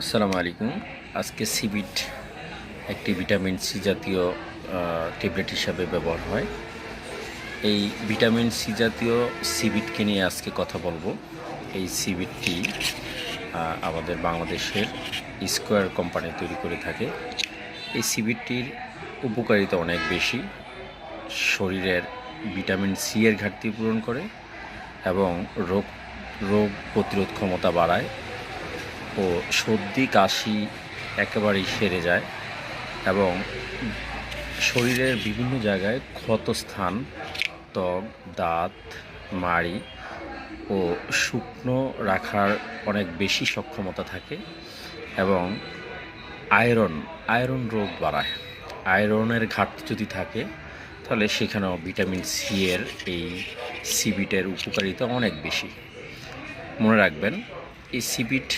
আসসালামু আলাইকুম। আজকে সিবিট একটি ভিটামিন সি জাতীয় ট্যাবলেট হিসাবে ব্যবহার হয়। এই ভিটামিন সি জাতীয় সিবিটকে নিয়ে আজকে কথা বলব। এই সিবিটটি আমাদের বাংলাদেশের স্কোয়ার কোম্পানি তৈরি করে থাকে। এই সিবিটটির উপকারিতা অনেক বেশি। শরীরের ভিটামিন সি এর ঘাটতি পূরণ করে এবং রোগ রোগ প্রতিরোধ ক্ষমতা বাড়ায়। ও সর্দি, কাশি একেবারেই সেরে যায় এবং শরীরের বিভিন্ন জায়গায় ক্ষতস্থান, ত্বক, দাঁত, মাড়ি ও শুকনো রাখার অনেক বেশি সক্ষমতা থাকে এবং আয়রন আয়রন রোগ বাড়ায়। আয়রনের ঘাটতি যদি থাকে, তাহলে সেখানেও ভিটামিন সি এর এই সিবিটের উপকারিতা অনেক বেশি। মনে রাখবেন এই সিবিট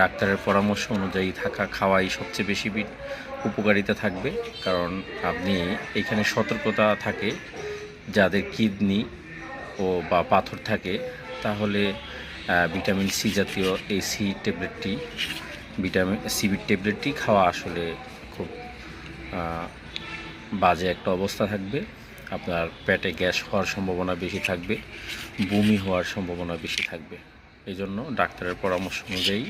ডাক্তারের পরামর্শ অনুযায়ী থাকা খাওয়াই সবচেয়ে বেশি উপকারিতা থাকবে। কারণ আপনি এখানে সতর্কতা থাকে, যাদের কিডনি ও বা পাথর থাকে, তাহলে ভিটামিন সি জাতীয় এই সি ট্যাবলেটটি ভিটামিন সিবিট ট্যাবলেটটি খাওয়া আসলে খুব বাজে একটা অবস্থা থাকবে। আপনার পেটে গ্যাস হওয়ার সম্ভাবনা বেশি থাকবে, বমি হওয়ার সম্ভাবনা বেশি থাকবে। এই জন্য ডাক্তারের পরামর্শ অনুযায়ী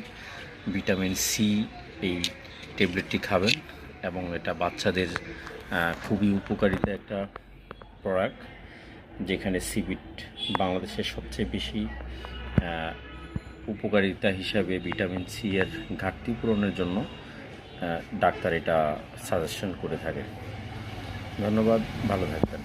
ভিটামিন সি এই ট্যাবলেটটি খাবেন এবং এটা বাচ্চাদের খুবই উপকারিতা একটা প্রোডাক্ট যেখানে সিবিট বাংলাদেশের সবচেয়ে বেশি উপকারিতা হিসাবে ভিটামিন সি এর ঘাটতি পূরণের জন্য ডাক্তার এটা সাজেশন করে থাকে ধন্যবাদ, ভালো থাকবেন।